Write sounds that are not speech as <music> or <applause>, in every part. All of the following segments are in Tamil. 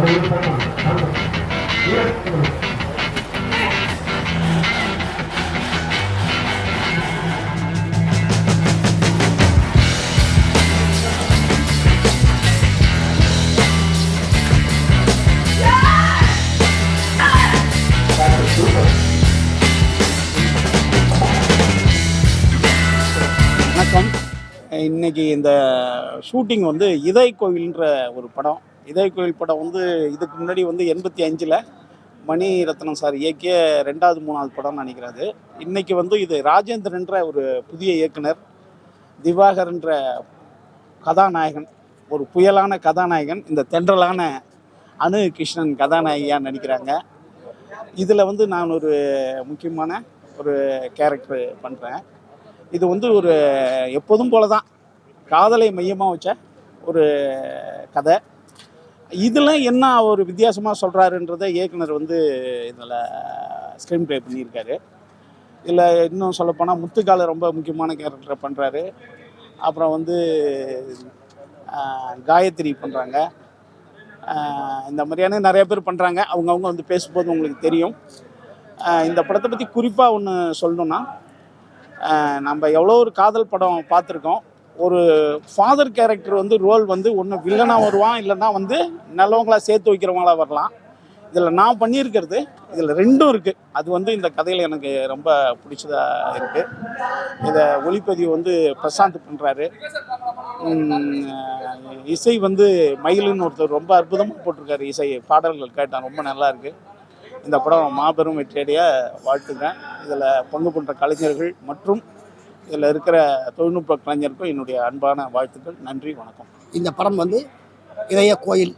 வணக்கம். இன்னைக்கு இந்த ஷூட்டிங் வந்து இதய கோவில்ன்ற ஒரு படம். இதய கோயில் படம் வந்து இதுக்கு முன்னாடி வந்து எண்பத்தி அஞ்சில் மணி ரத்னம் சார் இயக்கிய ரெண்டாவது மூணாவது படம்னு நினைக்கிறாரு. இன்றைக்கி வந்து இது ராஜேந்திரன்ற ஒரு புதிய இயக்குனர் திவாகர்ன்ற கதாநாயகன் ஒரு புயலான கதாநாயகன் இந்த தென்றலான அனு கிருஷ்ணன் கதாநாயகியாக நடிக்கிறாங்க இதில் வந்து நான் ஒரு முக்கியமான ஒரு கேரக்டர் பண்ணுறேன் இது வந்து ஒரு எப்போதும் போல தான் காதலை மையமாக வச்ச ஒரு கதை. இதில் என்ன ஒரு வித்தியாசமாக சொல்கிறாருன்றதை இயக்குனர் வந்து இதில் ஸ்க்ரீன் ப்ளே பண்ணியிருக்காரு. இதில் இன்னும் சொல்லப்போனால் முத்துக்கால ரொம்ப முக்கியமான கேரக்டரை பண்ணுறாரு அப்புறம் வந்து காயத்ரி பண்ணுறாங்க இந்த மாதிரியான நிறைய பேர் பண்ணுறாங்க அவங்கவுங்க வந்து பேசும்போது உங்களுக்கு தெரியும். இந்த படத்தை பற்றி குறிப்பாக ஒன்று சொல்லணுன்னா நம்ம எவ்வளோ ஒரு காதல் படம் பார்த்துருக்கோம். ஒரு ஃபாதர் கேரக்டர் வந்து ரோல் வந்து ஒன்று வில்லனாக வருவான் இல்லைன்னா வந்து நல்லவங்களா சேர்த்து வைக்கிறவங்களா வரலாம். இதில் நான் பண்ணியிருக்கிறது இதில் ரெண்டும் இருக்குது அது வந்து இந்த கதையில் எனக்கு ரொம்ப பிடிச்சதாக இருக்குது இதை ஒளிப்பதிவு வந்து பிரசாந்த் பண்ணுறாரு இசை வந்து மயிலுன்னு ஒருத்தர் ரொம்ப அற்புதமாக போட்டிருக்காரு இசை. பாடல்கள் கேட்டான் ரொம்ப நல்லா இருக்குது இந்த படம் மாபெரும் வெற்றியடைய வாழ்த்துக்கிறேன். இதில் பங்கு பண்ணுற கலைஞர்கள் மற்றும் இதில் இருக்கிற தொழில்நுட்ப கலைஞருக்கும் என்னுடைய அன்பான வாழ்த்துக்கள். நன்றி வணக்கம். இந்த படம் வந்து இதய கோயில்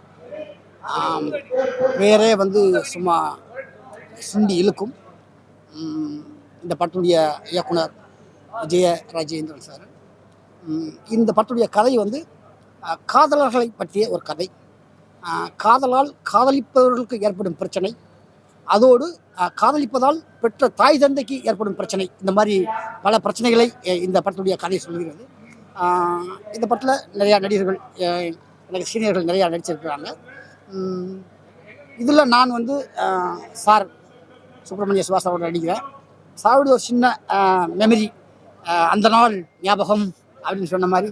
வேறே பேரே வந்து சும்மா சிண்டி இழுக்கும். இந்த படத்துடைய இயக்குனர் விஜய ராஜேந்திரன் சார். இந்த படத்துடைய கதை வந்து காதலர்களை பற்றிய ஒரு கதை. காதலால் காதலிப்பவர்களுக்கு ஏற்படும் பிரச்சனை. அதோடு காதலிப்பதால் பெற்ற தாய் தந்தைக்கு ஏற்படும் பிரச்சனை. இந்த மாதிரி பல பிரச்சனைகளை இந்த படத்துடைய கதை சொல்கிறது இந்த படத்தில் நிறையா நடிகர்கள் எனக்கு சீனியர்கள் நிறையா நடிச்சிருக்கிறாங்க. இதில் நான் வந்து சார் சுப்பிரமணிய சுபாஷ் சாரோட நடிக்கிறேன். சாருடைய ஒரு சின்ன மெமரி அந்த நாள் ஞாபகம் அப்படின்னு சொன்ன மாதிரி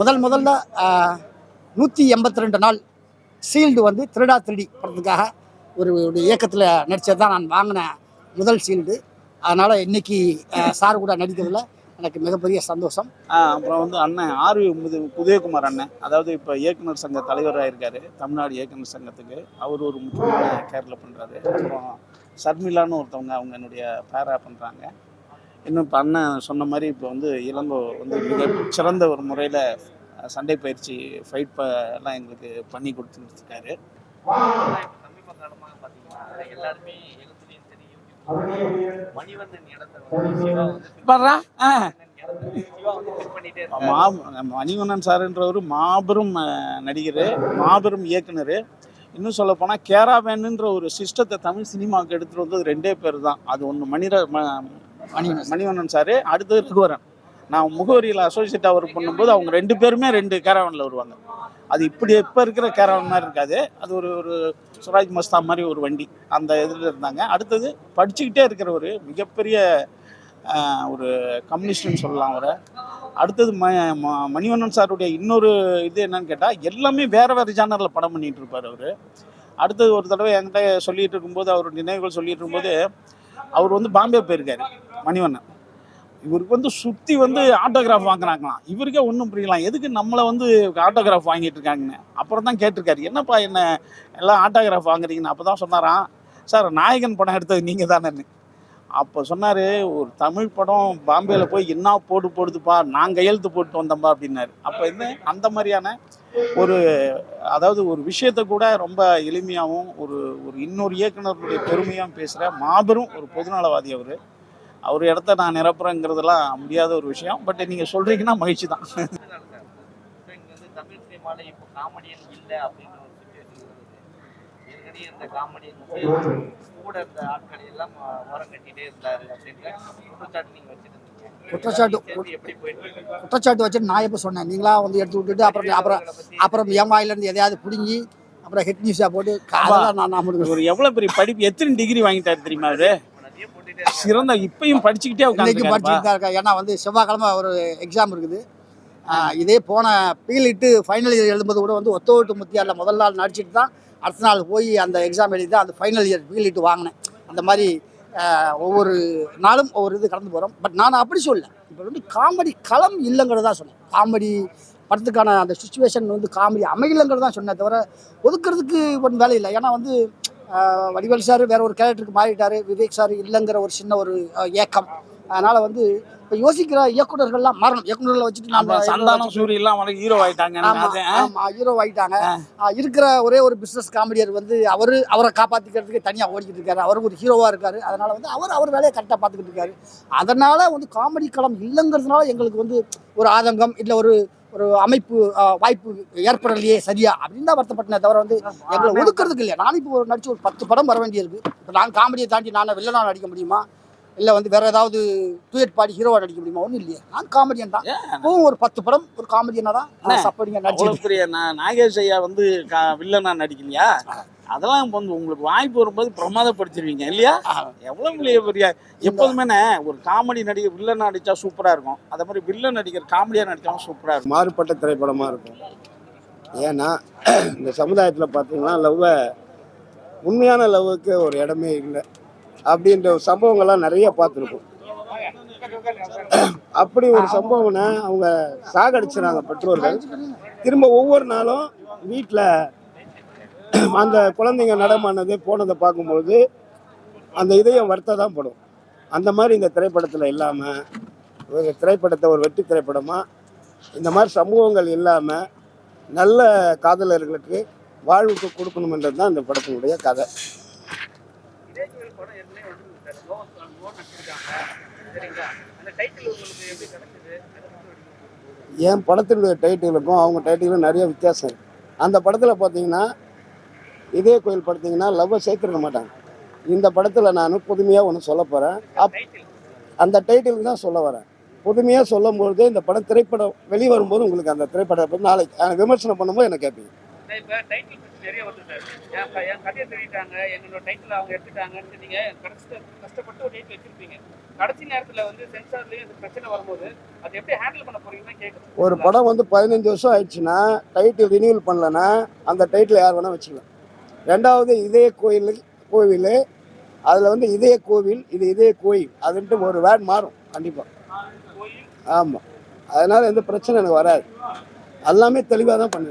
முதல் முதல்ல நூற்றி எண்பத்தி ரெண்டு நாள் சீல்டு வந்து திருடா திருடி படத்துக்காக ஒரு ஒரு இயக்கத்தில் நடித்தது தான் நான் வாங்கின முதல் ஷீல்டு அதனால் இன்னைக்கு சார் கூட நடிக்கிறதுல எனக்கு மிகப்பெரிய சந்தோஷம். அப்புறம் வந்து அண்ணன் ஆர்வி முது உதயகுமார் அண்ணன். அதாவது இப்போ இயக்குனர் சங்க தலைவராக இருக்காரு தமிழ்நாடு இயக்குனர் சங்கத்துக்கு. அவர் ஒரு முக்கியமான கேரில் பண்ணுறாரு அப்புறம் சர்மிளான்னு ஒருத்தவங்க அவங்க என்னுடைய பேரா பண்ணுறாங்க இன்னும் இப்போ அண்ணன் சொன்ன மாதிரி இப்போ வந்து இளங்கோ வந்து மிக சிறந்த ஒரு முறையில் சண்டை பயிற்சி ஃபைட் எல்லாம் எங்களுக்கு பண்ணி கொடுத்துருக்காரு காலமாக பார்த்தீங்கன்னா எல்லாருமே எழுத்துலையும் சரி மணிவண்ணன் இடத்த மணிவண்ணன் சார்ன்றவர் மாபெரும் நடிகர் மாபெரும் இயக்குனர். இன்னும் சொல்ல போனால் கேராவேனுன்ற ஒரு சிஸ்டத்தை தமிழ் சினிமாவுக்கு எடுத்துகிட்டு வந்தது ரெண்டே பேர் தான் அது ஒன்று மணிர மணிவண்ணன் மணிவண்ணன் சார் அடுத்தது ரகுவரன் நான் முகவரியில் அசோசியேட்டாக ஒர்க் பண்ணும்போது அவங்க ரெண்டு பேருமே ரெண்டு கேரவனில் வருவாங்க. அது இப்படி இப்போ இருக்கிற கேரவன் மாதிரி இருக்காது. அது ஒரு ஒரு சுராஜ் மஸ்தா மாதிரி ஒரு வண்டி அந்த இதில் இருந்தாங்க. அடுத்தது படிச்சுக்கிட்டே இருக்கிற ஒரு மிகப்பெரிய ஒரு கம்யூனிஸ்ட்னு சொல்லலாம் அவரை. அடுத்தது ம ம- மணிவண்ணன் சாருடைய இன்னொரு இது என்னன்னு கேட்டால் எல்லாமே வேறு வேறு ஜானரில் படம் பண்ணிகிட்டு இருப்பார் அவர். அடுத்தது ஒரு தடவை என்கிட்ட சொல்லிகிட்டு இருக்கும்போது அவர் நினைவுகள் சொல்லிகிட்டு இருக்கும்போது அவர் வந்து பாம்பே போயிருக்காரு மணிவண்ணன். இவருக்கு வந்து சுற்றி வந்து ஆட்டோகிராஃப் வாங்குறாங்களாம். இவருக்கே ஒன்றும் புரியலாம் எதுக்கு நம்மளை வந்து ஆட்டோகிராஃப் வாங்கிட்டு இருக்காங்கன்னு? அப்புறம் தான் கேட்டிருக்காரு. என்னப்பா என்ன எல்லாம் ஆட்டோகிராஃப் வாங்குறீங்கன்னு? அப்போ தான் சொன்னாராம். சார் நாயகன் படம் எடுத்தது நீங்கள் தானேன்னு. அப்போ சொன்னார் ஒரு தமிழ் படம் பாம்பேயில் போய் என்ன போட்டு போடுதுப்பா? நான் கையெழுத்து போட்டு வந்தோம்பா அப்படின்னாரு. அப்போ என்ன? அந்த மாதிரியான ஒரு அதாவது ஒரு விஷயத்தை கூட ரொம்ப எளிமையாகவும் ஒரு ஒரு இன்னொரு இயக்குனருடைய பெருமையாகவும் பேசுகிற மாபெரும் ஒரு பொதுநலவாதி அவர். அவர் இடத்த நான் நிரப்புறேங்கிறதெல்லாம் முடியாத ஒரு விஷயம். பட் நீங்கள் சொல்கிறீங்கன்னா மகிழ்ச்சி தான். குற்றச்சாட்டு குற்றச்சாட்டு வச்சுட்டு நான் எப்போ சொன்னேன்? நீங்களா வந்து எடுத்து விட்டுட்டு அப்புறம் அப்புறம் அப்புறம் என் வாயிலேருந்து எதையாவது பிடுங்கி அப்புறம் ஹெட் நியூஸாக போட்டு நான் ஒரு எவ்வளவு பெரிய படிப்பு எத்தனை டிகிரி வாங்கிட்டாரு தெரியுமா இருக்காங்க சிறந்த இப்பயும் படிச்சுக்கிட்டே இன்னைக்கு படிச்சுட்டு தான் இருக்கேன் ஏன்னா வந்து செவ்வாய்க்கிழமை ஒரு எக்ஸாம் இருக்குது. இதே போன பீலிட்டு ஃபைனல் இயர் எழுதும்போது கூட வந்து ஒத்தோட்டு முத்தியாரில் முதல் நாள் நடிச்சிட்டு தான் அடுத்த நாள் போய் அந்த எக்ஸாம் எழுதி தான் அந்த ஃபைனல் இயர் பீலிட்டு வாங்கினேன். அந்த மாதிரி ஒவ்வொரு நாளும் ஒவ்வொரு இது கடந்து போகிறோம் பட் நான் அப்படி சொல்லல. இப்போ வந்து காமெடி களம் இல்லைங்கிறது தான் சொன்னேன். காமெடி படத்துக்கான அந்த சுச்சுவேஷன் வந்து காமெடி அமையலைங்கிறது தான் சொன்னேன் தவிர ஒதுக்குறதுக்கு ஒன்றும் வேலை இல்லை. ஏன்னா வந்து வடிவேல் சார் வேற ஒரு கேரக்டருக்கு மாறிட்டாரு விவேக் சார் இல்லைங்கிற ஒரு சின்ன ஒரு ஆஹ் ஏக்கம். அதனால வந்து இப்போ யோசிக்கிற இயக்குனர்கள்லாம் மாறணும். இயக்குனர்களை வச்சுட்டு நம்ம சந்தானம் சூரிய எல்லாம் அவனுக்கு ஹீரோ ஆயிட்டாங்க ஆமா ஆமா ஹீரோ ஆயிட்டாங்க. இருக்கிற ஒரே ஒரு பிசினஸ் காமெடியர் வந்து அவரு அவரை காப்பாத்திக்கிறதுக்கு தனியா ஓடிக்கிட்டு இருக்காரு. அவர் ஒரு ஹீரோவா இருக்காரு. அதனால வந்து அவர் அவர் வேலையை கரெக்டாக பார்த்துக்கிட்டு இருக்காரு. அதனால வந்து காமெடி களம் இல்லைங்கிறதுனால எங்களுக்கு வந்து ஒரு ஆதங்கம் இல்லை ஒரு ஒரு அமைப்பு வாய்ப்பு ஏற்படலையே சரியா? அப்படின்னு தான் வருத்தப்பட்டனே தவிர வந்து எங்களை ஒதுக்குறதுக்கு இல்லையா? நான் இப்போ ஒரு நடிச்சு ஒரு பத்து படம் வர வேண்டியிருக்கு. இப்போ நான் காமெடியை தாண்டி நான் வில்லனா நடிக்க முடியுமா? இல்லை வந்து வேற ஏதாவது டூயட் பாடி ஹீரோவா நடிக்க முடியுமா? ஒன்றும் இல்லையா. நான் காமெடியன் தான். இப்போவும் ஒரு பத்து படம் ஒரு காமெடியனா தான் சப்படிங்க நடிச்சு பெரிய நாகேஷ் ஐயா வந்து வில்லனா நடிக்கலையா? அதெல்லாம் வந்து உங்களுக்கு வாய்ப்பு வரும்போது பிரமாதப்படுத்திடுவீங்க இல்லையா? எவ்வளவு பெரிய பெரிய எப்போதுமே ஒரு காமெடி நடிகர் வில்லனா நடிச்சா சூப்பரா இருக்கும். அதே மாதிரி வில்லன் நடிகர் காமெடியா நடிச்சாலும் சூப்பரா இருக்கும். மாறுபட்ட திரைப்படமாக இருக்கும். ஏன்னா இந்த சமுதாயத்தில் பார்த்தீங்கன்னா லவ்வை உண்மையான லவ்வுக்கு ஒரு இடமே இல்லை. அப்படின்ற ஒரு சம்பவங்கள்லாம் நிறைய பார்த்துருக்கோம் அப்படி ஒரு சம்பவம்னா அவங்க சாகடிச்சுறாங்க பெற்றோர்கள். திரும்ப ஒவ்வொரு நாளும் வீட்டில் அந்த குழந்தைங்க நடமானது போனதை பார்க்கும்பொழுது அந்த இதயம் வருத்த தான் படும். அந்த மாதிரி இந்த திரைப்படத்தில் இல்லாமல் ஒரு திரைப்படத்தை ஒரு வெற்றி திரைப்படமாக இந்த மாதிரி சமூகங்கள் இல்லாமல் நல்ல காதலர்களுக்கு வாழ்வுக்கு கொடுக்கணுன்றது தான் இந்த படத்தினுடைய கதை. என் படத்தினுடைய டைட்டிலுக்கும் அவங்க டைட்டிலும் நிறைய வித்தியாசம் அந்த படத்தில் பார்த்தீங்கன்னா இதே கோயில் பார்த்தீங்கன்னா லவ்வை சேர்த்துருக்க மாட்டாங்க. இந்த படத்தில் நான் புதுமையாக ஒன்று சொல்ல போகிறேன் அப் அந்த டைட்டிலுக்கு தான் சொல்ல வரேன். புதுமையாக சொல்லும்பொழுது இந்த படம் திரைப்படம் வெளி வரும்போது உங்களுக்கு அந்த திரைப்படத்தை பற்றி நாளைக்கு விமர்சனம் பண்ணும்போது எனக்கு கேட்பீங்க நிறைய வருது சார் என் கதையை என்னோட டைட்டில் அவங்க எடுத்துட்டாங்கன்னு நீங்கள் கடைசி கஷ்டப்பட்டு ஒரு டைட்டில் வச்சிருப்பீங்க. கடைசி நேரத்தில் வந்து சென்சார்லேயும் இந்த பிரச்சனை வரும்போது அதை எப்படி ஹேண்டில் பண்ண போறீங்கன்னு கேட்குறேன். ஒரு படம் வந்து பதினஞ்சு வருஷம் ஆயிடுச்சுன்னா டைட்டில் ரினியூவல் பண்ணலன்னா அந்த டைட்டில் யார் வேணால் வச்சுக்கலாம். ரெண்டாவது இதே கோயில் கோவில் அதில் வந்து இதே கோவில் இது இதே கோயில் அதுன்ட்டு ஒரு வேர்ட் மாறும் கண்டிப்பாக ஆமாம் அதனால் எந்த பிரச்சனை எனக்கு வராது. எல்லாமே தெளிவாக தான் பண்ணி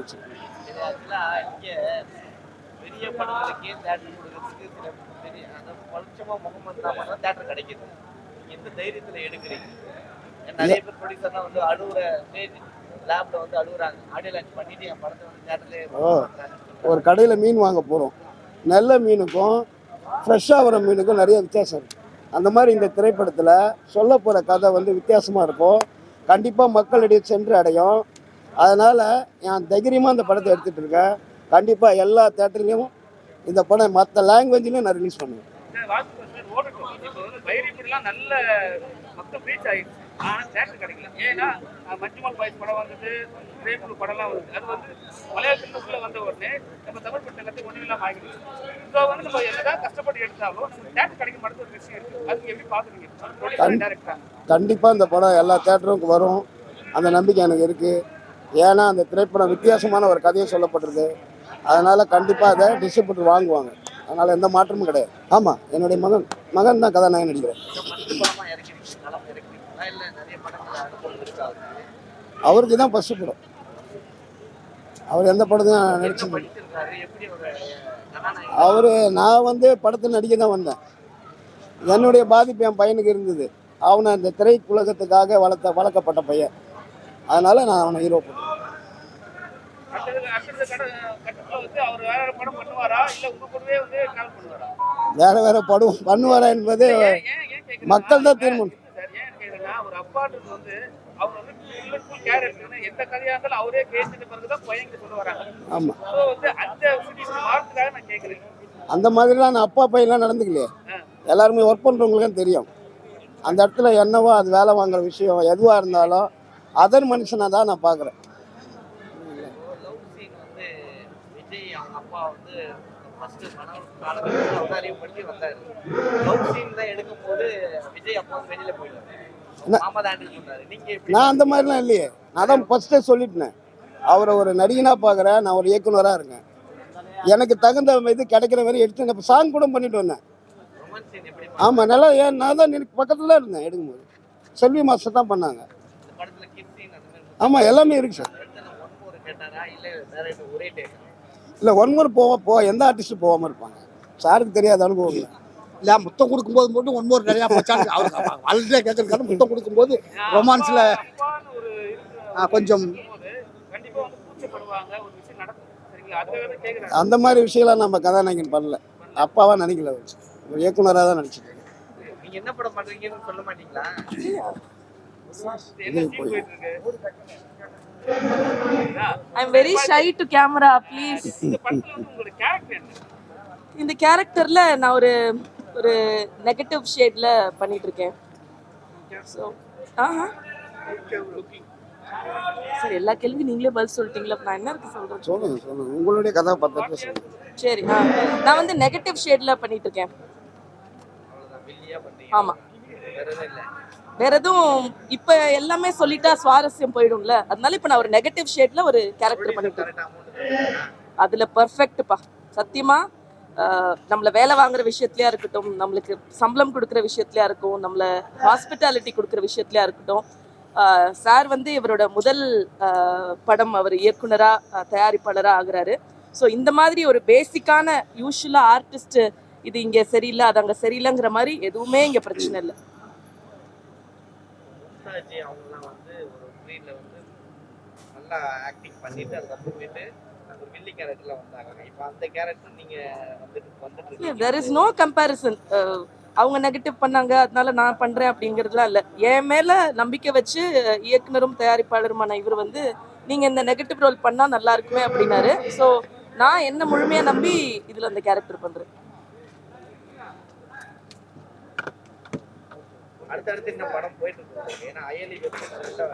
தேட்டர்லேயே ஓ. ஒரு கடையில் மீன் வாங்க போகிறோம் நல்ல மீனுக்கும் ஃப்ரெஷ்ஷாக வர மீனுக்கும் நிறைய வித்தியாசம் இருக்குது அந்த மாதிரி இந்த திரைப்படத்தில் சொல்ல போகிற கதை வந்து வித்தியாசமாக இருக்கும். கண்டிப்பாக மக்களிடையே சென்று அடையும். அதனால் நான் தைரியமாக இந்த படத்தை எடுத்துகிட்டு இருக்கேன். கண்டிப்பாக எல்லா தேட்டர்லேயும் இந்த படம் மற்ற லாங்குவேஜ்லையும் நான் ரிலீஸ் பண்ணுவேன். ஆனால் தேட்டர் கிடைக்கல. ஏன்னா மஞ்சுமல் பாய்ஸ் படம் வந்தது பிரேமுல் படம்லாம் வந்தது. அது வந்து மலையாளத்தில் உள்ள வந்த உடனே நம்ம தமிழ் பட்டங்கத்தை ஒன்றும் இல்லாமல் ஸோ வந்து நம்ம என்னதான் கஷ்டப்பட்டு எடுத்தாலும் நம்ம தேட்டர் கிடைக்க மாட்டேது ஒரு விஷயம் இருக்குது அதுக்கு எப்படி பார்க்குறீங்க? கண்டிப்பாக இந்த படம் எல்லா தேட்டருக்கும் வரும். அந்த நம்பிக்கை எனக்கு இருக்குது ஏன்னா அந்த திரைப்படம் வித்தியாசமான ஒரு கதையும் சொல்லப்பட்டிருக்கு. அதனால் கண்டிப்பாக அதை டிஸ்ட்ரிபியூட்டர் வாங்குவாங்க. அதனால் எந்த மாற்றமும் கிடையாது. ஆமாம் என்னுடைய மகன் மகன் தான் கதாநாயகன் நடிக்கிறேன் பத்து படமாக இறக்கிறீங்க களம் இறக்கிறீங்களா இல்லை நிறைய படங்கள் அனுபவம் இருக்காது அவருக்கு தான் ஃபஸ்ட்டு படம். அவர் எந்த படத்தையும் கதாநாயகன் அவர் நான் வந்து படத்தில் நடிக்க தான் வந்தேன். என்னுடைய பாதிப்பு என் பையனுக்கு இருந்தது. அவனை அந்த திரையுலகத்துக்காக வளர்த்த வளர்க்கப்பட்ட பையன். அதனால் நான் அவனை ஹீரோ போட்டேன் வேற வேற படம் பண்ணுவாரா என்பது மக்கள் தான் தீர்மானம். கேக்குறேன்னா ஒரு அப்பான்றது வந்து அவர் வந்து full care எடுக்கணும்னா எந்த கதையா இருந்தாலும் அவரே கேட்டுட்டு பிறகுதான் பையன்கிட்ட சொல்ல வராங்க. ஆமாம் ஸோ வந்து அந்த மாறதுக்காக நான் கேட்குறேன். அந்த மாதிரிலாம் நான் அப்பா பையன்லாம் நடந்துக்கலையே. எல்லாருமே ஒர்க் பண்ணுறவங்களுக்கும் தெரியும். அந்த இடத்துல என்னவோ அது வேலை வாங்குற விஷயம் எதுவாக இருந்தாலும் அதர் மனுஷனாக தான் நான் பார்க்குறேன். ஃபர்ஸ்ட் படம் காலகட்டத்தில் அவர் அறிவுப்படுத்தி வந்தாரு. லவ் சீன் தான் எடுக்கும் போது விஜய் அப்பா வெளியில போயிட்டாரு. தான் நான் அந்த மாதிரிலாம் இல்லையே. நான் தான் ஃபஸ்ட்டே சொல்லிட்டேன். அவரை ஒரு நடிகனாக பார்க்குறேன். நான் ஒரு இயக்குனராக இருக்கேன். எனக்கு தகுந்த இது கிடைக்கிற வரை எடுத்து நான் சாங் கூட பண்ணிட்டு வந்தேன். ஆமாம் நல்லா ஏன் நான் தான் எனக்கு பக்கத்தில் இருந்தேன் எடுக்கும்போது. செல்வி மாஸ்டர் தான் பண்ணாங்க. மாதிரி ஆமாம் எல்லாமே இருக்கு சார். இல்லை ஒன் மோர் போவ போ எந்த ஆர்டிஸ்ட்டும் போகாமல் இருப்பாங்க? சாருக்கு தெரியாத அனுபவம் இல்லை முத்தம் கொடுக்கும்போது மட்டும் ஒன்பது நிறையா மச்சான் அவர் ஆல்ரெடி கேட்கறதுக்காக முத்தம் கொடுக்கும்போது ரொமான்ஸில் கொஞ்சம் கண்டிப்பா வந்து கூச்சப்படுவாங்க ஒரு விஷயம் நடக்கும். சரிங்களா? அதுக்காக தான் கேக்குறேன் அந்த மாதிரி விஷயம்லாம் நம்ம கதாநாயகன் பண்ணல. அப்பாவா நினைக்கல. ஒரு இயக்குனராக தான் நினச்சிட்டு என்ன படம் சொல்ல மாட்டீங்களா? I'm very shy to camera please இந்த கேரக்டர்ல நான் ஒரு ஒரு நெகட்டிவ் ஷேட்ல பண்ணிட்டு இருக்கேன் ஸோ ஆஹா. சரி எல்லா கேள்விக்கும் நீங்களே பதில் சொல்லிட்டீங்களா? நான் என்ன இருக்கு சொல்றது? சொல்லுங்க சொல்லுங்க. உங்களுடைய கதாபாத்திரத்தை சொல்லுங்க. சரி ஆ. நான் வந்து நெகட்டிவ் ஷேட்ல பண்ணிட்டு இருக்கேன் ஆமா. வேற எதுவும் இப்ப எல்லாமே சொல்லிட்டா சுவாரஸ்யம் போயிடும்ல? அதனால இப்ப நான் ஒரு நெகட்டிவ் ஷேட்ல ஒரு கேரக்டர் பண்ணிட்டு இருக்கேன் அதுல பர்ஃபெக்ட்ப்பா சத்தியமா? நம்மள வேலை வாங்குற விஷயத்துலயா இருக்கட்டும் நம்மளுக்கு சம்பளம் கொடுக்குற விஷயத்துலயா இருக்கும் நம்மள ஹாஸ்பிட்டாலிட்டி கொடுக்குற விஷயத்துலயா இருக்கட்டும் சார் வந்து இவரோட முதல் படம் அவர் இயக்குனரா தயாரிப்பாளராக தயாரிப்பாளரா ஆகுறாரு. ஸோ இந்த மாதிரி ஒரு பேசிக்கான யூஸ்வலாக ஆர்டிஸ்ட் இது இங்க சரியில்லை அது அங்க சரியில்லைங்கிற மாதிரி எதுவுமே இங்க பிரச்சனை இல்லை. மும்தாஜி வந்து ஒரு வந்து நல்லா ஆக்டிங் பண்ணிட்டு அதுக்கப்புறம் வந்தாங்க. இப்போ அந்த கேரக்டர் நீங்க வந்துட்டு வந்துட்டு இருக்கீங்க. தெர் இஸ் நோ கம்பேரிசன் அவங்க நெகட்டிவ் பண்ணாங்க அதனால நான் பண்றேன் அப்படிங்கிறதுலாம் இல்லை. என் மேல நம்பிக்கை வச்சு இயக்குனரும் தயாரிப்பாளருமான இவர் வந்து நீங்க இந்த நெகட்டிவ் ரோல் பண்ணா நல்லா இருக்குமே அப்படின்னாரு. ஸோ நான் என்ன முழுமையா நம்பி இதுல அந்த கேரக்டர் பண்றேன்.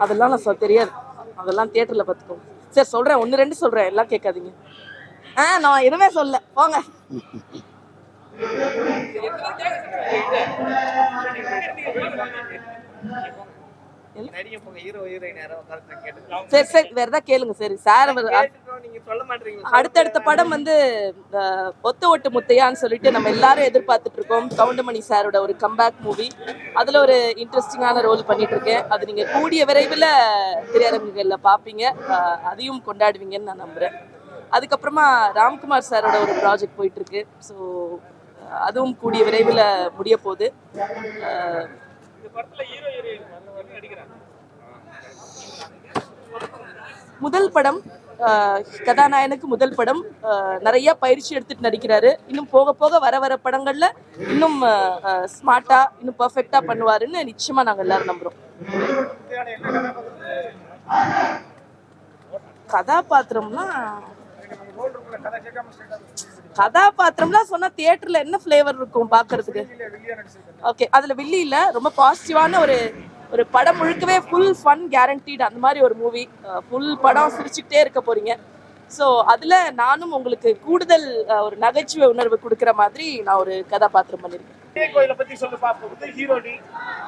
அதெல்லாம் நான் தெரியாது. அதெல்லாம் தியேட்டர்ல பார்த்துக்கோங்க சரி சொல்றேன். ஒன்று ரெண்டு சொல்றேன். எல்லாம் கேட்காதீங்க. ஆ நான் எதுவுமே சொல்ல. போங்க. Thank you. சரி சரி வேற ஏதாவது கேளுங்க சரி சார் அவர் சொல்ல அடுத்தடுத்த படம் வந்து ஒத்த ஒட்டு முத்தையான்னு சொல்லிட்டு நம்ம எல்லாரும் எதிர்பார்த்துட்டு இருக்கோம். கவுண்டமணி சாரோட ஒரு கம்பேக் மூவி அதுல ஒரு இன்ட்ரெஸ்டிங்கான ரோல் பண்ணிட்டு இருக்கேன். அது நீங்க கூடிய விரைவில் திரையரங்குகளில் பார்ப்பீங்க அதையும் கொண்டாடுவீங்கன்னு நான் நம்புறேன். அதுக்கப்புறமா ராம்குமார் சாரோட ஒரு ப்ராஜெக்ட் போயிட்டு இருக்கு. ஸோ அதுவும் கூடிய விரைவில் முடிய போகுது. முதல் படம் ஆஹ், கதாநாயகனுக்கு முதல் படம். நிறைய பயிற்சி எடுத்துட்டு நடிக்கிறாரு. இன்னும் போக போக வர வர படங்கள்ல இன்னும் ஸ்மார்ட்டா இன்னும் பர்ஃபெக்டா பண்ணுவாருன்னு நிச்சயமா நாங்க எல்லாரும் நம்புறோம். கதாபாத்திரம்லாம் கதாபாத்திரம்லாம் சொன்னா தியேட்டர்ல என்ன ஃப்ளேவர் இருக்கும் பார்க்கிறதுக்கு? ஓகே அதுல வில்லி இல்ல ரொம்ப பாசிட்டிவான ஒரு ஒரு படம் முழுக்கவே ஃபுல் ஃபன் கேரண்டீட் அந்த மாதிரி ஒரு மூவி ஃபுல் படம் சிரிச்சுக்கிட்டே இருக்க போறீங்க. ஸோ அதுல நானும் உங்களுக்கு கூடுதல் ஒரு நகைச்சுவை உணர்வு கொடுக்குற மாதிரி நான் ஒரு கதாபாத்திரம் பண்ணியிருக்கேன்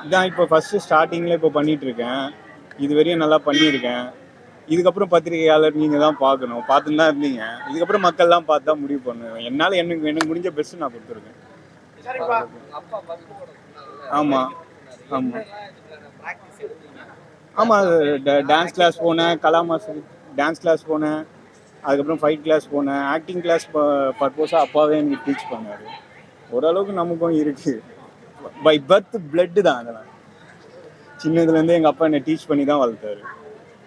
இதான் இப்போ ஃபஸ்ட்டு ஸ்டார்டிங்கில் இப்போ பண்ணிட்டு இருக்கேன். இது வரையும் நல்லா பண்ணியிருக்கேன். இதுக்கப்புறம் பத்திரிகையாளர் நீங்கள் தான் பார்க்கணும். பார்த்துன்னு தான் இருந்தீங்க. இதுக்கப்புறம் மக்கள்லாம் பார்த்து தான் முடிவு பண்ணுவேன் என்னால் எனக்கு எனக்கு முடிஞ்ச பெஸ்ட்டு நான் கொடுத்துருக்கேன். ஆமாம் ஆமாம் ஆமாம் டான்ஸ் கிளாஸ் போனேன் கலா மாஸ்டர் டான்ஸ் கிளாஸ் போனேன் அதுக்கப்புறம் ஃபைட் கிளாஸ் போனேன். ஆக்டிங் கிளாஸ் பர்பஸாக அப்பாவே எனக்கு டீச் பண்ணார். ஓரளவுக்கு நமக்கும் இருக்குது பை பர்த் பிளட்டு தான் அதெல்லாம். சின்னதுலேருந்து எங்கள் அப்பா என்னை டீச் பண்ணி தான் வளர்த்தாரு.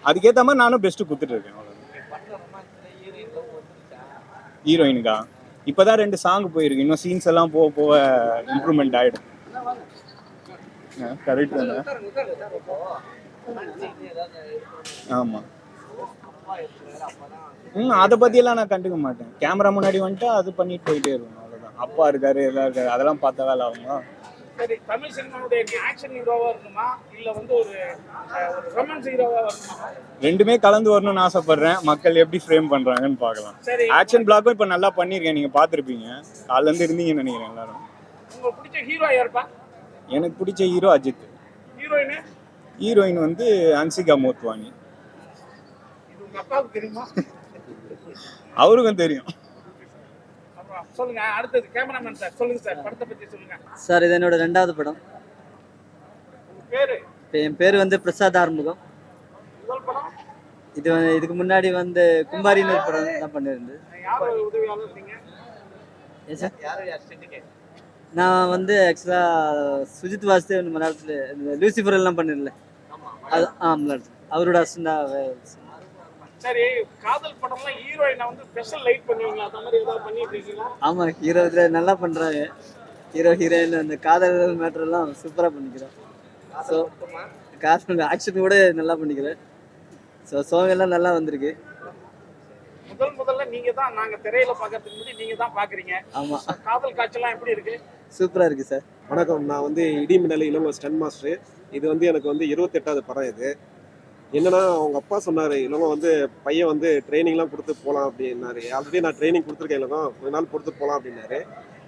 அதுக்கேற்ற மாதிரி நானும் பெஸ்ட்டு கொடுத்துட்ருக்கேன் இருக்கேன். ஹீரோயினுக்கா இப்போ தான் ரெண்டு சாங் போயிருக்கு. இன்னும் சீன்ஸ் எல்லாம் போக போக இம்ப்ரூவ்மெண்ட் ஆகிடும் கரெக்ட் தானே? ஆமாம் ம் அதை பற்றியெல்லாம் நான் கண்டுக்க மாட்டேன். கேமரா முன்னாடி வந்துட்டு அது பண்ணிட்டு போயிட்டே இருக்கும். அவ்வளோதான் அப்பா இருக்காரு எல்லாம் இருக்காரு. அதெல்லாம் பார்த்தா வேலை ஆகுமா சரி தமிழ் சினிமாவுடைய ஆக்ஷன் ஹீரோவா இருக்கணுமா இல்ல வந்து ஒரு ரொமான்ஸ் ஹீரோவா வரணுமா? ரெண்டுமே கலந்து வரணும்னு ஆசைப்படுறேன். மக்கள் எப்படி ஃப்ரேம் பண்றாங்கன்னு பார்க்கலாம். சரி ஆக்ஷன் பிளாக்கும் இப்போ நல்லா பண்ணியிருக்கேன். நீங்க பார்த்துருப்பீங்க. காலைல இருந்து இருந்தீங்கன்னு நினைக்கிறேன் எல்லாரும். உங்களுக்கு பிடிச்ச ஹீரோ யாருப்பா? எனக்கு பிடிச்ச ஹீரோ அஜித். ஹீரோயின் ஹீரோயின் வந்து அன்சிகா மோத்வானி. இது உங்க அப்பாவுக்கு தெரியுமா? <laughs> அவருக்கும் தெரியும். சொல்லுங்க அடுத்தது கேமராமேன் சார் சொல்லுங்க சார் படத்தை பத்தி சொல்லுங்க. சார் இது என்னோட ரெண்டாவது படம். பேரு? என் பேர் வந்து பிரசாத் ஆறுமுகம். இது இதுக்கு முன்னாடி வந்து கும்பாரின்னு ஒரு படம் தான் கேட்க நான் வந்து ஆக்சுவலாக சுஜித் வாசுதேவ் மலையாளத்தில் இந்த லூசிஃபர் எல்லாம் ஆமா அது ஆ மலையாளத்தில். அவரோட அசண்டாக சரி காதல் படம்லாம் ஹீரோயினை வந்து ஸ்பெஷல் லைட் பண்ணுவீங்களா? அந்த மாதிரி ஏதாவது பண்ணிட்டு இருக்கீங்களா ஆமாம் ஹீரோ இதில் நல்லா பண்ணுறாங்க ஹீரோ ஹீரோயின் அந்த காதல் மேட்டர்லாம் சூப்பராக பண்ணிக்கிறோம். ஸோ காதல் ஆக்ஷன் கூட நல்லா பண்ணிக்கிறேன். ஸோ சாங் எல்லாம் நல்லா வந்திருக்கு. முதல் முதல்ல நீங்க தான் நாங்க திரையில பாக்குறதுக்கு முன்னாடி நீங்க தான் பாக்குறீங்க. ஆமாம் காதல் காட்சிலாம் எப்படி இருக்கு? சூப்பராக இருக்குது சார் வணக்கம் நான் வந்து இடி மின்னல் இளங்கோ ஸ்டன் மாஸ்டர் இது வந்து எனக்கு வந்து இருபத்தெட்டாவது படம் இது. என்னன்னா அவங்க அப்பா சொன்னார் இளங்கோ வந்து பையன் வந்து ட்ரைனிங்லாம் கொடுத்து போகலாம் அப்படின்னாரு. ஆல்ரெடி நான் ட்ரைனிங் கொடுத்துருக்கேன் இளங்கோ கொஞ்ச நாள் கொடுத்து போகலாம் அப்படின்னாரு.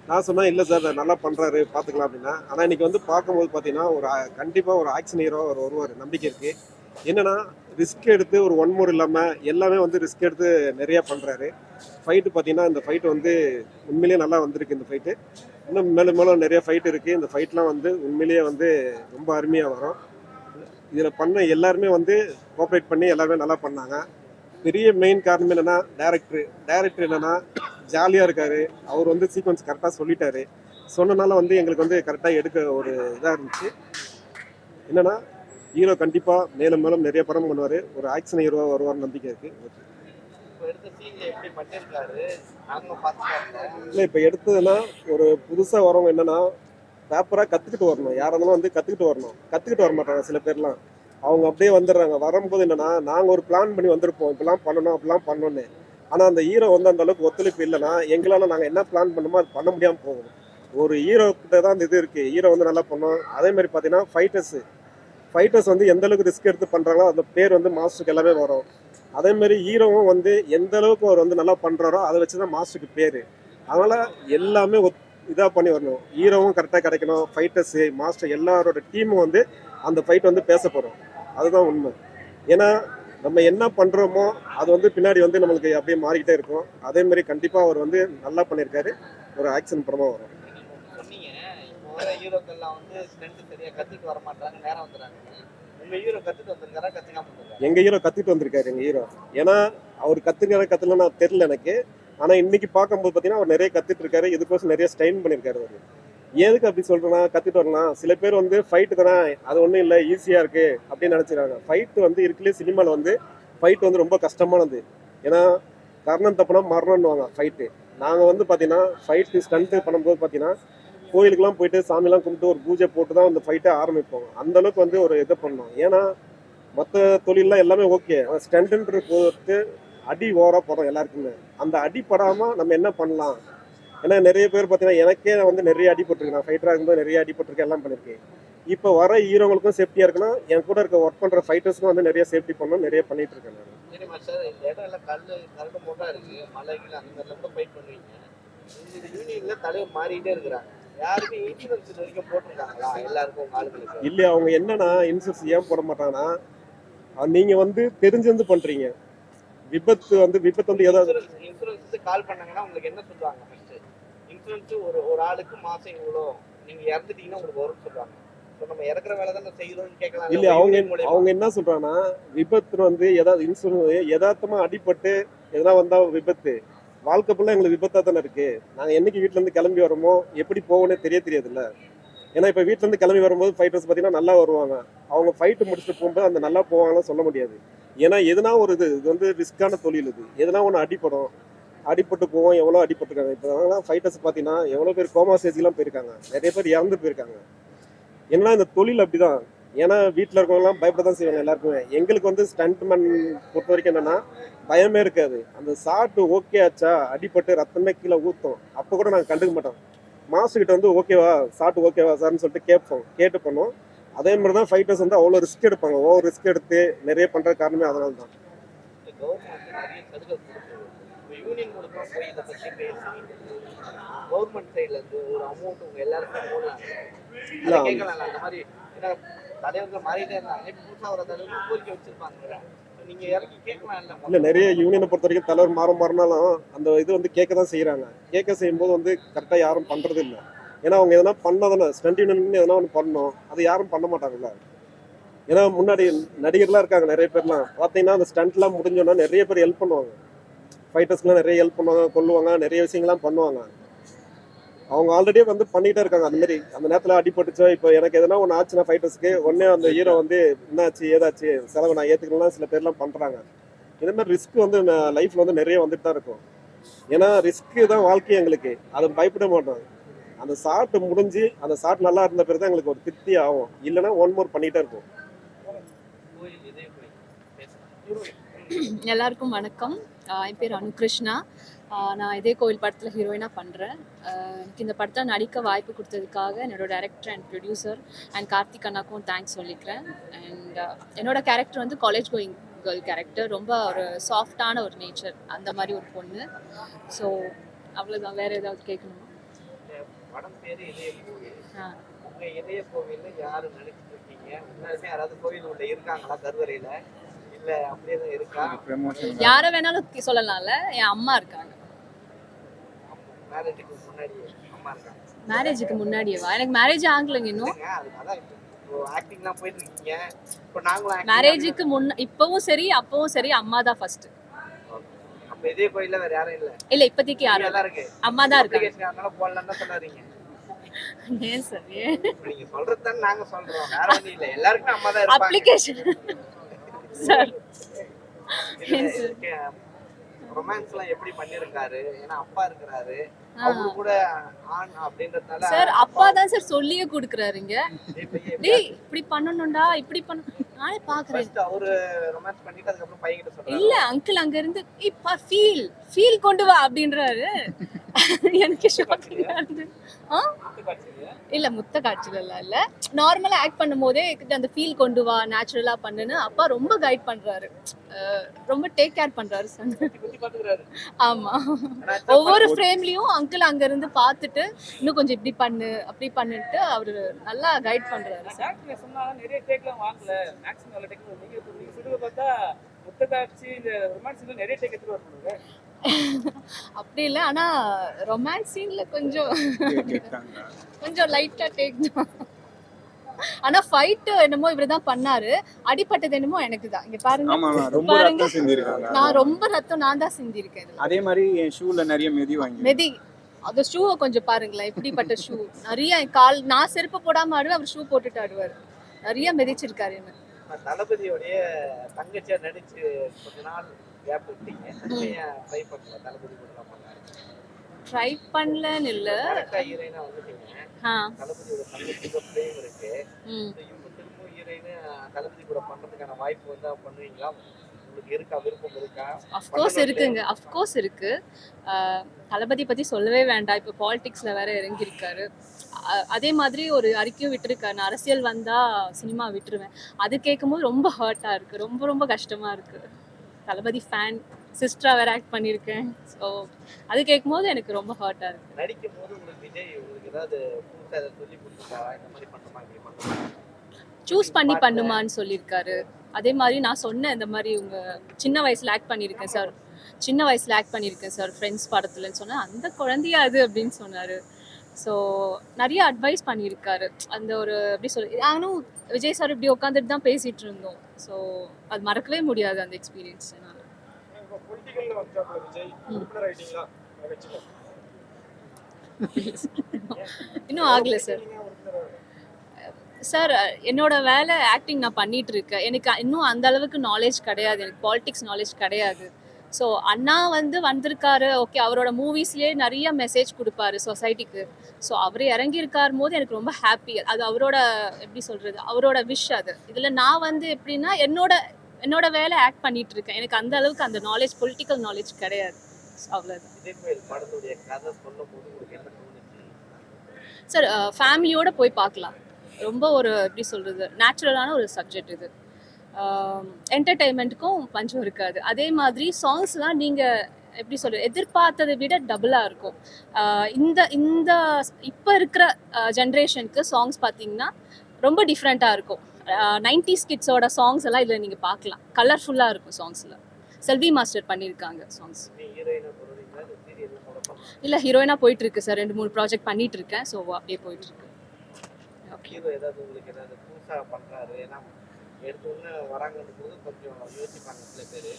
நான் சொன்னேன் இல்லை சார் நல்லா பண்ணுறாரு பார்த்துக்கலாம் அப்படின்னா. ஆனால் இன்றைக்கி வந்து பார்க்கும்போது பார்த்தீங்கன்னா ஒரு கண்டிப்பாக ஒரு ஆக்ஷன் ஹீரோ அவர் வருவார் நம்பிக்கை இருக்குது என்னென்னா ரிஸ்க் எடுத்து ஒரு ஒன் மோர் இல்லாமல் எல்லாமே வந்து ரிஸ்க் எடுத்து நிறையா பண்ணுறாரு ஃபைட்டு பார்த்தீங்கன்னா இந்த ஃபைட்டு வந்து உண்மையிலேயே நல்லா வந்திருக்கு இந்த ஃபைட்டு இன்னும் மேலும் மேலும் நிறைய ஃபைட் இருக்குது இந்த ஃபைட்லாம் வந்து உண்மையிலேயே வந்து ரொம்ப அருமையாக வரும். இதில் பண்ண எல்லாருமே வந்து கோஆப்ரேட் பண்ணி எல்லாருமே நல்லா பண்ணாங்க. பெரிய மெயின் காரணம் என்னன்னா டேரக்டர் டேரக்டர் என்னன்னா ஜாலியாக இருக்காரு. அவர் வந்து சீக்வன்ஸ் கரெக்டாக சொல்லிட்டாரு. சொன்னனால வந்து எங்களுக்கு வந்து கரெக்டாக எடுக்க ஒரு இதாக இருந்துச்சு. என்னன்னா ஹீரோ கண்டிப்பாக மேலும் மேலும் நிறைய படம் பண்ணுவார். ஒரு ஆக்ஷன் ஹீரோவாக வருவார் நம்பிக்கை இருக்குது இல்லை இப்போ எடுத்ததுன்னா ஒரு புதுசாக வரவங்க என்னன்னா பேப்பராக கற்றுக்கிட்டு வரணும். யாராக இருந்தாலும் வந்து கற்றுக்கிட்டு வரணும்? கற்றுக்கிட்டு வர மாட்டாங்க சில பேர்லாம். அவங்க அப்படியே வந்துடுறாங்க. வரும்போது என்னன்னா நாங்கள் ஒரு பிளான் பண்ணி வந்திருப்போம். இப்படிலாம் பண்ணணும் அப்படிலாம் பண்ணணும்னு. ஆனால் அந்த ஹீரோ வந்து அந்த அளவுக்கு ஒத்துழைப்பு இல்லைன்னா எங்களால் நாங்கள் என்ன பிளான் பண்ணணுமோ அது பண்ண முடியாமல் போகும். ஒரு ஹீரோ கிட்ட தான் அந்த இது இருக்குது ஹீரோ வந்து நல்லா பண்ணோம் அதே மாதிரி பார்த்தீங்கன்னா ஃபைட்டர்ஸு ஃபைட்டர்ஸ் வந்து எந்த அளவுக்கு ரிஸ்க் எடுத்து பண்ணுறாங்களோ அந்த பேர் வந்து மாஸ்டருக்கு எல்லாமே வரும். அதே மாதிரி ஹீரோவும் வந்து எந்த அளவுக்கு அவர் வந்து நல்லா பண்ணுறாரோ அதை வச்சு தான் மாஸ்டருக்கு பேர். அதனால் எல்லாமே ஒத் இதாக பண்ணி வரணும். ஹீரோவும் கரெக்டாக கிடைக்கணும். ஃபைட்டர்ஸு மாஸ்டர் எல்லாரோட டீமும் வந்து அந்த ஃபைட் வந்து பேசப்படும் அதுதான் உண்மை. ஏன்னா நம்ம என்ன பண்ணுறோமோ அது வந்து பின்னாடி வந்து நம்மளுக்கு அப்படியே மாறிக்கிட்டே இருக்கும். அதே மாதிரி கண்டிப்பாக அவர் வந்து நல்லா பண்ணியிருக்காரு. ஒரு ஆக்ஷன் படமாக வரும். உங்க ஹீரோ கத்துட்டு வந்திருக்காரா? எங்கள் ஹீரோ ஏன்னா அவர் கற்றுக்கிற கற்றுலன்னா தெரில எனக்கு. ஆனால் இன்னைக்கு பார்க்கும்போது பார்த்தீங்கன்னா அவர் நிறைய கற்றுட்டு இருக்காரு. இதுக்கோசம் நிறைய ஸ்டெயின் பண்ணியிருக்காரு அவர். எதுக்கு அப்படி சொல்கிறேன்னா கற்றுட்டு வரலாம் சில பேர் வந்து ஃபைட்டு தானே அது ஒன்றும் இல்லை ஈஸியாக இருக்குது அப்படின்னு நினச்சிக்கிறாங்க. ஃபைட்டு வந்து இருக்குல்லே சினிமாவில் வந்து ஃபைட் வந்து ரொம்ப கஷ்டமானது. ஏன்னா கர்ணம் தப்புனா மரணம்னுவாங்க ஃபைட்டு நாங்கள் வந்து பார்த்தீங்கன்னா ஃபைட்டு ஸ்டண்ட்டு பண்ணும்போது பார்த்தீங்கன்னா கோயிலுக்குலாம் போயிட்டு சாமிலாம் கும்பிட்டு ஒரு பூஜை போட்டு தான் அந்த ஃபைட்டை ஆரம்பிப்போம். அந்த அளவுக்கு வந்து ஒரு இதை பண்ணோம் ஏன்னா மற்ற தொழிலெலாம் எல்லாமே ஓகே ஆனால் ஸ்டண்ட்டுன்ற பொறுத்து அடி ஓவராக போகிறோம் எல்லாருக்குமே. அந்த அடி படாமல் நம்ம என்ன பண்ணலாம்? ஏன்னா நிறைய பேர் பார்த்தீங்கன்னா எனக்கே வந்து நிறைய அடிபட்டிருக்கு நான் ஃபைட்டராக இருக்கும்போது நிறைய அடிபட்டிருக்கேன் எல்லாம் பண்ணியிருக்கேன். இப்போ வர ஹீரோங்களுக்கும் சேஃப்டியாக இருக்கணும். என் கூட இருக்க ஒர்க் பண்ணுற ஃபைட்டர்ஸ்க்கும் வந்து நிறைய சேஃப்டி பண்ணணும் நிறைய பண்ணிட்டு இருக்கேன் நான். மாறிட்டே இருக்கிறாங்க. இல்லையா அவங்க என்னன்னா இன்சூரன்ஸ் ஏன் போட மாட்டாங்கன்னா நீங்க வந்து தெரிஞ்சிருந்து பண்றீங்க. விபத்து வந்து விபத்து வந்து ஏதாவது இன்சூரன்ஸ் இன்சூரன்ஸ் கால் பண்ணாங்கன்னா உங்களுக்கு என்ன சொல்லுவாங்க ஃபர்ஸ்ட் இன்சூரன்ஸ் ஒரு ஒரு ஆளுக்கு மாசம் இவ்வளோ. நீங்க இறந்துட்டீங்கன்னா உங்களுக்கு வரும்னு சொல்லுவாங்க நம்ம இறக்குற வேலை தானே செய்யறோம்னு கேட்கலாம். இல்ல அவங்க அவங்க என்ன சொல்றாங்கன்னா விபத்து வந்து ஏதாவது இன்சூரன்ஸ் யதார்த்தமா அடிபட்டு எதனா வந்தா விபத்து. வாழ்க்கை ஃபுல்லா எங்களுக்கு விபத்தா தானே இருக்கு. நாங்க என்னைக்கு வீட்ல இருந்து கிளம்பி வரோமோ எப்படி போவோன்னே தெரிய தெரியாதுல்ல. ஏன்னா இப்போ வீட்டிலேருந்து கிளம்பி வரும்போது ஃபைட்டர்ஸ் பார்த்தீங்கன்னா நல்லா வருவாங்க. அவங்க ஃபைட்டு முடிச்சுட்டு போகும்போது அந்த நல்லா போவாங்கன்னு சொல்ல முடியாது. ஏன்னா எதுனா ஒரு இது இது வந்து ரிஸ்க்கான தொழில் இது. எதுனா ஒன்று அடிப்படும் அடிப்பட்டு போவோம் எவ்வளோ அடிப்பட்டுருக்காங்க இப்போ ஃபைட்டர்ஸ் பார்த்தீங்கன்னா எவ்வளோ பேர் கோமா ஸ்டேஜ்லாம் போயிருக்காங்க. நிறைய பேர் இறந்து போயிருக்காங்க. ஏன்னா இந்த தொழில் அப்படிதான். ஏன்னா வீட்டில் இருக்கவங்கலாம் பயப்பட தான் செய்வாங்க எல்லாருக்குமே. எங்களுக்கு வந்து ஸ்டண்ட்மேன் பொறுத்த வரைக்கும் என்னன்னா பயமே இருக்காது. அந்த சாட்டு ஓகே ஆச்சா அடிப்பட்டு ரத்தமே கீழே ஊற்றும் அப்போ கூட நாங்கள் கண்டுக்க மாட்டோம். மாஸ்டர் கிட்ட வந்து ஓகேவா ஷாட் ஓகேவா சார்னு சொல்லிட்டு கேட்போம். கேட்டு பண்ணோம் அதே மாதிரி தான் ஃபைட்டர்ஸ் வந்து அவ்வளோ ரிஸ்க் எடுப்பாங்க. ஓவர் ரிஸ்க் எடுத்து நிறைய பண்ணுற காரணமே அதனால தான் கவர்மெண்ட் சைட்ல இருந்து ஒரு அமௌண்ட் உங்க எல்லாருக்கும் போடலாம். இல்ல, அதை கேட்கலாம் அந்த மாதிரி ஏன்னா தலைவர்கள் மாறிட்டே இருந்தாங்க இப்போ புதுசாக வர தலைவர்கள் கோரிக்கை வச்சிருப்பாங்க. நீங்க இறக்கி கேட்கலாம் இல்லை நிறைய யூனியனை பொறுத்த வரைக்கும் தலைவர் மாற மாறினாலும் அந்த இது வந்து கேட்க தான் செய்கிறாங்க கேட்க செய்யும்போது வந்து கரெக்டாக யாரும் பண்ணுறது இல்லை. ஏன்னா அவங்க எதனா பண்ணதானே ஸ்டண்ட் யூனியன் எதனா ஒன்று பண்ணோம் அது யாரும் பண்ண மாட்டாங்கல்ல ஏன்னா முன்னாடி நடிகர்லாம் இருக்காங்க நிறைய பேர்லாம். பார்த்தீங்கன்னா அந்த ஸ்டண்ட்லாம் முடிஞ்சோன்னா நிறைய பேர் ஹெல்ப் பண்ணுவாங்க. ஃபைட்டர்ஸ்லாம் நிறைய ஹெல்ப் பண்ணுவாங்க கொல்லுவாங்க நிறைய விஷயங்கள்லாம் பண்ணுவாங்க. அவங்க ஆல்ரெடி வந்து பண்ணிட்டே இருக்காங்க. அந்த மாதிரி அந்த நேரத்தில் அடிபட்டுச்சோ இப்போ எனக்கு எதனா ஒன்று ஆச்சுன்னா ஃபைட்டர்ஸ்க்கு உடனே அந்த ஹீரோ வந்து என்னாச்சு ஏதாச்சு செலவு நான் ஏற்றுக்கலாம் சில பேர்லாம் பண்ணுறாங்க இந்த மாதிரி ரிஸ்க் வந்து லைஃப்ல வந்து நிறைய வந்துட்டு தான் இருக்கும். ஏன்னா ரிஸ்க்கு தான் வாழ்க்கை எங்களுக்கு. அதை பயப்பட மாட்டோம். அந்த ஷாட் முடிஞ்சு அந்த சாட் நல்லா இருந்த பிறகு தான் எங்களுக்கு ஒரு திருப்தி ஆகும். இல்லைன்னா ஒன் மோர் பண்ணிட்டே இருக்கும் எல்லாருக்கும் வணக்கம். என் பேர் அனுகிருஷ்ணா. நான் இதே கோவில் படத்தில் ஹீரோயினாக பண்ணுறேன் எனக்கு இந்த படத்தில் நடிக்க வாய்ப்பு கொடுத்ததுக்காக என்னோட director and producer and Karthik அண்ணாக்கும் thanks சொல்லிக்கிறேன். அண்ட் என்னோட கேரக்டர் வந்து காலேஜ் கோயிங் கேர்ள் கேரக்டர் ரொம்ப ஒரு சாஃப்டான ஒரு நேச்சர் அந்த மாதிரி ஒரு பொண்ணு. ஸோ அவ்வளோதான் வேறு ஏதாவது கேட்கணுமா? ஆ. உங்க இதய கோவில்ல யாரு நடிச்சிட்டு இருக்கீங்க உண்மையாலுமே யாராவது கோவில் உள்ள இருக்காங்களா கருவறையில இல்ல அப்படியே தான் இருக்கா ப்ரமோஷன் யாரை வேணாலும் சொல்லலாம்ல. என் அம்மா இருக்காங்க. மேரேஜுக்கு முன்னாடியேவா? எனக்கு மேரேஜ் ஆகலைங்க இன்னும். மேரேஜுக்கு முன்ன இப்பவும் சரி அப்பவும் சரி அம்மா தான் ஃபர்ஸ்ட் அப்ப இதே கோயில்ல வேற யாரும் இல்ல? இல்ல இப்போதைக்கு யாரும் இருக்கு. அம்மா தான் சொல்லாதீங்க. ஏன் சார் நீங்க சொல்றது நாங்க சொல்றோம். வேற ஒண்ணும் இல்ல. எல்லாருக்குமே அம்மா தான் இருப்பாங்க அப்ளிகேஷன் <laughs> சார் ரொமான்ஸ் எல்லாம் எப்படி பண்ணிருக்காரு? ஏன்னா அப்பா இருக்கிறாரு. அவரு கூட ஆண் அப்படின்றதுனால சார் அப்பா தான் சார் சொல்லியே கொடுக்குறாருங்க டேய் இப்படி பண்ணணும்டா இப்படி பண்ண நானே பாக்குறேன். அவரு ரொமான்ஸ் பண்ணிட்டு அதுக்கப்புறம் பையன் கிட்ட சொல்றாரு. இல்ல அங்கிள் அங்க இருந்து இப்ப ஃபீல் ஃபீல் கொண்டு வா அப்படின்றாரு. <laughs> எனக்கு ஆ இல்ல முத்த காட்சியில எல்லாம் இல்ல. நார்மலா ஆக்ட் பண்ணும் போதே அந்த ஃபீல் கொண்டு வா நேச்சுரலா பண்ணுன்னு அப்பா ரொம்ப கைட் பண்றாரு. அஹ் ரொம்ப டேக் கேர் பண்றாரு சார் குத்தி பாத்துக்கிறாரு. ஆமா. ஆனா <laughs> ஒவ்வொரு ஃப்ரேம்லயும் அங்கிள் அங்க இருந்து பார்த்துட்டு இன்னும் கொஞ்சம் இப்படி பண்ணு அப்படி பண்ணுட்டு அவரு நல்லா கைட் பண்றாரு சார் அப்படி இல்ல. ஆனா ரொமான்ஸ் சீன்ல கொஞ்சம் கொஞ்சம் லைட்டா டேக் தான். ஆனா ஃபைட் என்னமோ இவரு தான் பண்ணாரு. அடிபட்டது என்னமோ எனக்கு தான். இங்க பாருங்க. ஆமா ஆமா. ரொம்ப பாருங்க. நான் ரொம்ப ரத்தம் நான் தான் சிந்திருக்கேன் அதே மாதிரி என் ஷூல நிறைய மிதி வாங்கி மெதி. அந்த ஷூவை கொஞ்சம் பாருங்களேன். எப்படிப்பட்ட ஷூ நிறைய கால் நான் செருப்பு போடாம ஆடுவேன் அவர் ஷூ போட்டுட்டு ஆடுவார். நிறைய மிதிச்சிருக்காரு என்ன தளபதியோடைய தங்கச்சியா நடிச்சு கொஞ்ச நாள் கேப் விட்டீங்க. ட்ரை பண்ணல தளபதி கூட தான் பண்ணாரு ட்ரை பண்ணலன்னு இல்ல. கரெக்டா ஹீரோயினா வந்துட்டீங்க. தளபதியோட இருக்கு. இவங்க திரும்ப ஹீரோயின் தளபதி கூட பண்றதுக்கான வாய்ப்பு வந்தா பண்ணுவீங்களா? உங்களுக்கு இருக்கா? விருப்பம் இருக்கா? அஃப்கோர்ஸ் இருக்குங்க. அஃப்கோர்ஸ் இருக்கு. ஆஹ் தளபதி பத்தி சொல்லவே வேண்டாம். இப்போ பாலிடிக்ஸ்ல வேற இறங்கியிருக்காரு. அதே மாதிரி ஒரு அறிக்கையும் விட்டுருக்காரு. நான் அரசியல் வந்தா சினிமா விட்டுருவேன். அது கேட்கும்போது ரொம்ப ஹர்ட்டா இருக்கு. ரொம்ப ரொம்ப கஷ்டமா இருக்கு. தளபதி ஃபேன் சிஸ்டரா வேற ஆக்ட் பண்ணியிருக்கேன். ஸோ அது கேட்கும்போது எனக்கு ரொம்ப ஹர்ட்டா இருக்கு. நடிக்கும் போது உங்களுக்கு விஜய் உங்களுக்கு ஏதாவது புதுசா ஏதாவது சொல்லி கொடுத்துருக்கா? இந்த மாதிரி பண்ணுமா இப்படி பண்ணுமா? சூஸ் பண்ணி பண்ணுமான்னு சொல்லியிருக்காரு. அதே மாதிரி நான் சொன்னேன் இந்த மாதிரி உங்க சின்ன வயசுல ஆக்ட் பண்ணியிருக்கேன் சார் சின்ன வயசுல ஆக்ட் பண்ணியிருக்கேன் சார் ஃப்ரெண்ட்ஸ் படத்துலன்னு சொன்னேன் அந்த குழந்தையா அது அப்படின்னு சொன்னாரு. ஸோ நிறைய அட்வைஸ் பண்ணியிருக்காரு. அந்த ஒரு எப்படி சொல்ல நானும் விஜய் சார் இப்படி உட்காந்துட்டு தான் பேசிட்டு இருந்தோம். ஸோ அது மறக்கவே முடியாது அந்த எக்ஸ்பீரியன்ஸ் என்னால். இன்னும் ஆகல சார் சார் என்னோட வேலை ஆக்டிங் நான் பண்ணிட்டு இருக்கேன். எனக்கு இன்னும் அந்த அளவுக்கு நாலேஜ் கிடையாது. எனக்கு பாலிடிக்ஸ் நாலேஜ் கிடையாது. ஸோ அண்ணா வந்து வந்திருக்காரு. ஓகே அவரோட மூவிஸ்லேயே நிறைய மெசேஜ் கொடுப்பாரு சொசைட்டிக்கு ஸோ அவர் இறங்கியிருக்கார் போது எனக்கு ரொம்ப ஹாப்பி அது அவரோட எப்படி சொல்றது அவரோட விஷ் அது. இதில் நான் வந்து எப்படின்னா என்னோட என்னோட வேலை ஆக்ட் பண்ணிட்டு இருக்கேன். எனக்கு அந்த அளவுக்கு அந்த நாலேஜ் பொலிட்டிக்கல் நாலேஜ் கிடையாது. தோணுச்சு? சார் ஃபேமிலியோட போய் பார்க்கலாம். ரொம்ப ஒரு எப்படி சொல்கிறது நேச்சுரலான ஒரு சப்ஜெக்ட் இது. என்டர்டெயின்மெண்ட்டுக்கும் பஞ்சம் இருக்காது. அதே மாதிரி சாங்ஸ்லாம் நீங்கள் எப்படி சொல்ற எதிர்பார்த்ததை விட டபுளாக இருக்கும். இந்த இந்த இப்போ இருக்கிற ஜென்ரேஷனுக்கு சாங்ஸ் பார்த்தீங்கன்னா ரொம்ப டிஃப்ரெண்ட்டாக இருக்கும். நைன்டிஸ் கிட்ஸோட சாங்ஸ் எல்லாம் இதில் நீங்கள் பார்க்கலாம். கலர்ஃபுல்லாக இருக்கும் சாங்ஸில் செல்வி மாஸ்டர் பண்ணியிருக்காங்க சாங்ஸ் இல்லை ஹீரோயினாக போயிட்டு இருக்கு சார் ரெண்டு மூணு ப்ராஜெக்ட் பண்ணிட்டு இருக்கேன் ஸோ அப்படியே போயிட்டு இருக்கு ஓகே ஹீரோ ஏதாவது உங்களுக்கு ஏதாவது புதுசா பண்றாரு ஏன்னா எடுத்த உடனே வராங்கன்னு போது கொஞ்சம் யோசிப்பாங்க சில பேர்.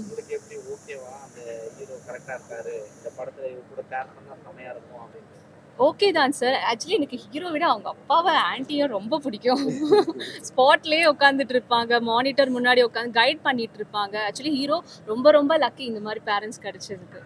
உங்களுக்கு எப்படி ஓகேவா அந்த ஹீரோ கரெக்டா இருக்காரு. இந்த படத்துல இவர் கூட பேர் பண்ணா செமையா இருக்கும் அப்படின்னு. ஓகே தான் சார் ஆக்சுவலி எனக்கு ஹீரோ விட அவங்க அப்பாவை ஆன்ட்டியும் ரொம்ப பிடிக்கும். <laughs> ஸ்பாட்லேயே உட்காந்துட்டு இருப்பாங்க. மானிட்டர் முன்னாடி உட்காந்து கைட் பண்ணிட்டு இருப்பாங்க. ஆக்சுவலி ஹீரோ ரொம்ப ரொம்ப லக்கி இந்த மாதிரி பேரண்ட்ஸ் கிடைச்சதுக்கு.